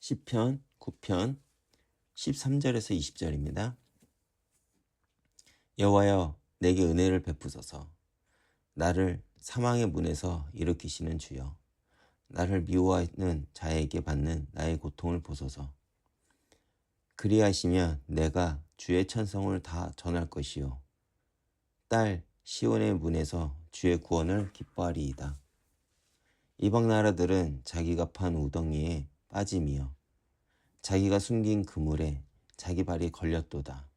10편 9편 13절에서 20절입니다. 여호와여 내게 은혜를 베푸소서 나를 사망의 문에서 일으키시는 주여 나를 미워하는 자에게 받는 나의 고통을 보소서 그리하시면 내가 주의 천성을 다 전할 것이요 딸 시온의 문에서 주의 구원을 기뻐하리이다. 이방 나라들은 자기가 판 우덩이에 빠짐이요 자기가 숨긴 그물에 자기 발이 걸렸도다.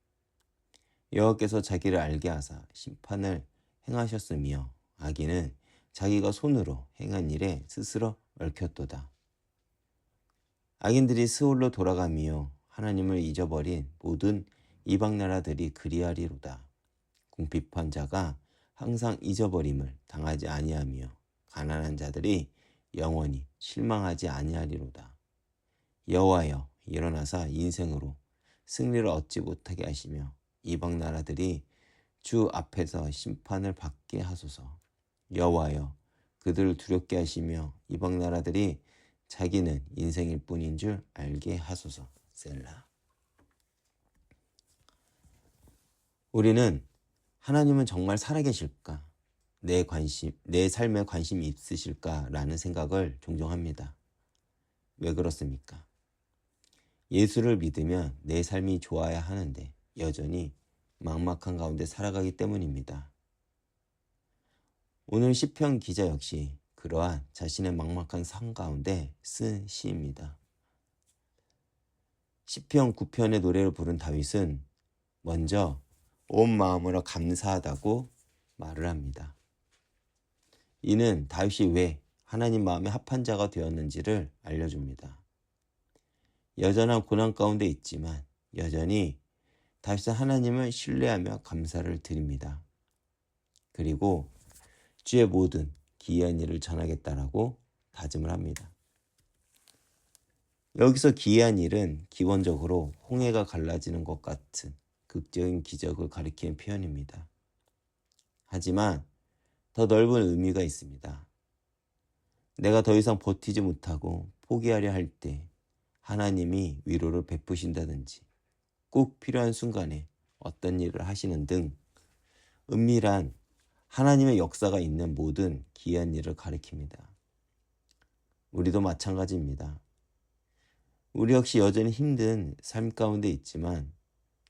여호와께서 자기를 알게 하사 심판을 행하셨으며 아기는 자기가 손으로 행한 일에 스스로 얽혔도다. 악인들이 스올로 돌아가며 하나님을 잊어버린 모든 이방 나라들이 그리하리로다. 궁핍한 자가 항상 잊어버림을 당하지 아니하며 가난한 자들이 영원히 실망하지 아니하리로다. 여호와여 일어나사 인생으로 승리를 얻지 못하게 하시며 이방 나라들이 주 앞에서 심판을 받게 하소서. 여호와여 그들을 두렵게 하시며 이방 나라들이 자기는 인생일 뿐인 줄 알게 하소서. 셀라. 우리는 하나님은 정말 살아계실까? 내 관심, 내 삶에 관심이 있으실까라는 생각을 종종 합니다. 왜 그렇습니까? 예수를 믿으면 내 삶이 좋아야 하는데 여전히 막막한 가운데 살아가기 때문입니다. 오늘 시편 기자 역시 그러한 자신의 막막한 삶 가운데 쓴 시입니다. 시편 9편의 노래를 부른 다윗은 먼저 온 마음으로 감사하다고 말을 합니다. 이는 다윗이 왜 하나님 마음에 합한 자가 되었는지를 알려줍니다. 여전한 고난 가운데 있지만 여전히 다윗은 하나님을 신뢰하며 감사를 드립니다. 그리고 주의 모든 기이한 일을 전하겠다라고 다짐을 합니다. 여기서 기이한 일은 기본적으로 홍해가 갈라지는 것 같은 극적인 기적을 가리키는 표현입니다. 하지만 더 넓은 의미가 있습니다. 내가 더 이상 버티지 못하고 포기하려 할 때 하나님이 위로를 베푸신다든지 꼭 필요한 순간에 어떤 일을 하시는 등 은밀한 하나님의 역사가 있는 모든 기이한 일을 가리킵니다. 우리도 마찬가지입니다. 우리 역시 여전히 힘든 삶 가운데 있지만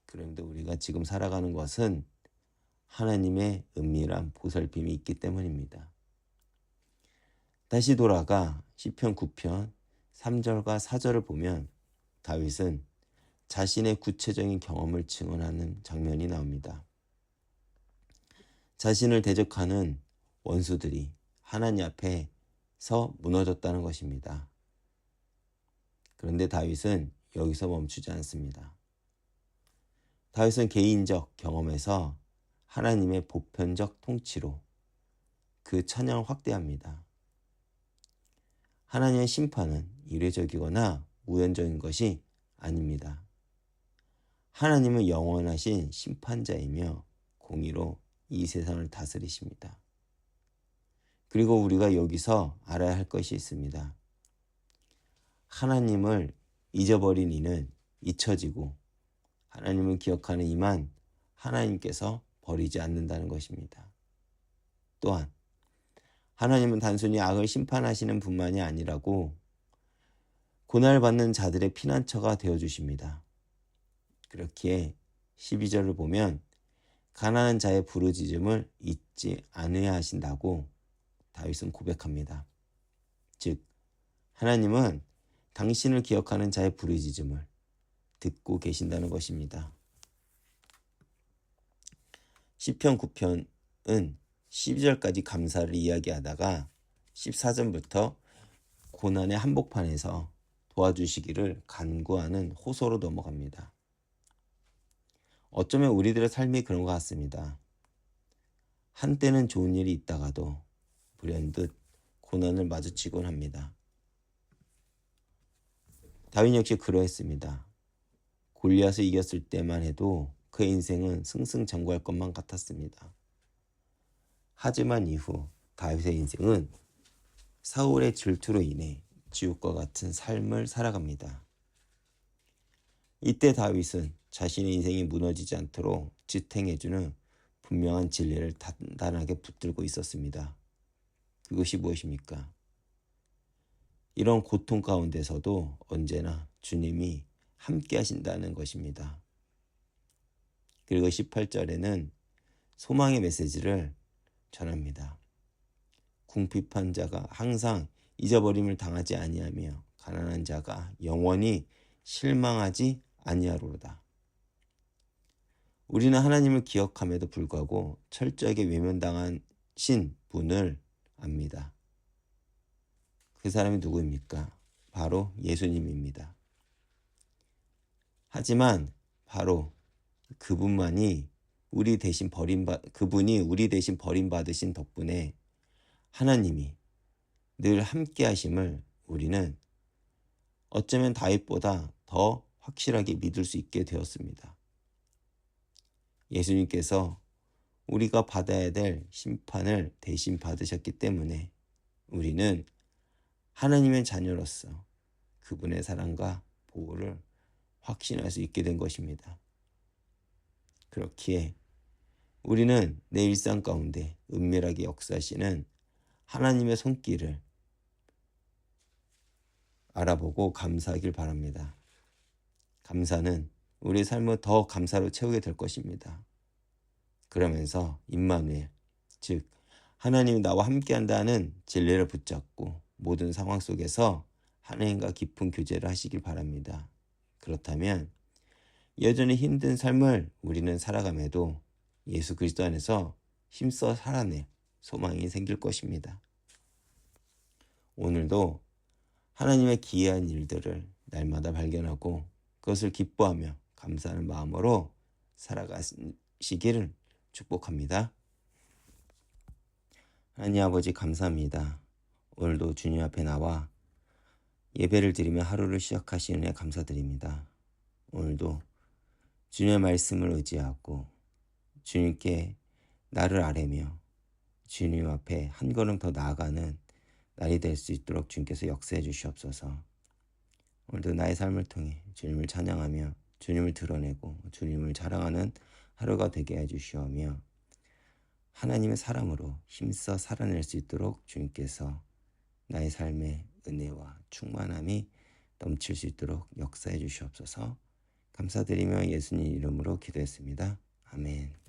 그런데 우리가 지금 살아가는 것은 하나님의 은밀한 보살핌이 있기 때문입니다. 다시 돌아가 시편 9편 3절과 4절을 보면 다윗은 자신의 구체적인 경험을 증언하는 장면이 나옵니다. 자신을 대적하는 원수들이 하나님 앞에 서 무너졌다는 것입니다. 그런데 다윗은 여기서 멈추지 않습니다. 다윗은 개인적 경험에서 하나님의 보편적 통치로 그 찬양을 확대합니다. 하나님의 심판은 이례적이거나 우연적인 것이 아닙니다. 하나님은 영원하신 심판자이며 공의로 이 세상을 다스리십니다. 그리고 우리가 여기서 알아야 할 것이 있습니다. 하나님을 잊어버린 이는 잊혀지고 하나님을 기억하는 이만 하나님께서 버리지 않는다는 것입니다. 또한 하나님은 단순히 악을 심판하시는 분만이 아니라고 고난받는 자들의 피난처가 되어 주십니다. 그렇기에 12절을 보면 가난한 자의 부르짖음을 잊지 않으야 하신다고 다윗은 고백합니다. 즉 하나님은 당신을 기억하는 자의 부르짖음을 듣고 계신다는 것입니다. 시편 9편은 12절까지 감사를 이야기하다가 14절부터 고난의 한복판에서 도와주시기를 간구하는 호소로 넘어갑니다. 어쩌면 우리들의 삶이 그런 것 같습니다. 한때는 좋은 일이 있다가도 불현듯 고난을 마주치곤 합니다. 다윈 역시 그러했습니다. 골리앗을 이겼을 때만 해도 그의 인생은 승승장구할 것만 같았습니다. 하지만 이후 다윗의 인생은 사울의 질투로 인해 지옥과 같은 삶을 살아갑니다. 이때 다윗은 자신의 인생이 무너지지 않도록 지탱해주는 분명한 진리를 단단하게 붙들고 있었습니다. 그것이 무엇입니까? 이런 고통 가운데서도 언제나 주님이 함께 하신다는 것입니다. 그리고 18절에는 소망의 메시지를 전합니다. 궁핍한 자가 항상 잊어버림을 당하지 아니하며 가난한 자가 영원히 실망하지 아니하로다. 우리는 하나님을 기억함에도 불구하고 철저하게 외면당하신 분을 압니다. 그 사람이 누구입니까? 바로 예수님입니다. 하지만 바로 그분만이 우리 대신 버림받 그분이 우리 대신 버림받으신 덕분에 하나님이 늘 함께 하심을 우리는 어쩌면 다윗보다 더 확실하게 믿을 수 있게 되었습니다. 예수님께서 우리가 받아야 될 심판을 대신 받으셨기 때문에 우리는 하나님의 자녀로서 그분의 사랑과 보호를 확신할 수 있게 된 것입니다. 그렇기에 우리는 내 일상 가운데 은밀하게 역사하시는 하나님의 손길을 알아보고 감사하길 바랍니다. 감사는 우리 삶을 더 감사로 채우게 될 것입니다. 그러면서 임마누엘, 즉 하나님이 나와 함께한다는 진리를 붙잡고 모든 상황 속에서 하나님과 깊은 교제를 하시길 바랍니다. 그렇다면 여전히 힘든 삶을 우리는 살아감에도 예수 그리스도 안에서 힘써 살아낼 소망이 생길 것입니다. 오늘도 하나님의 기이한 일들을 날마다 발견하고 그것을 기뻐하며 감사하는 마음으로 살아가시기를 축복합니다. 하나님 아버지 감사합니다. 오늘도 주님 앞에 나와 예배를 드리며 하루를 시작하시는 애 감사드립니다. 오늘도 주님의 말씀을 의지하고 주님께 나를 아뢰며 주님 앞에 한 걸음 더 나아가는 날이 될 수 있도록 주님께서 역사해 주시옵소서. 오늘도 나의 삶을 통해 주님을 찬양하며 주님을 드러내고 주님을 자랑하는 하루가 되게 해 주시오며 하나님의 사랑으로 힘써 살아낼 수 있도록 주님께서 나의 삶의 은혜와 충만함이 넘칠 수 있도록 역사해 주시옵소서. 감사드리며 예수님 이름으로 기도했습니다. 아멘.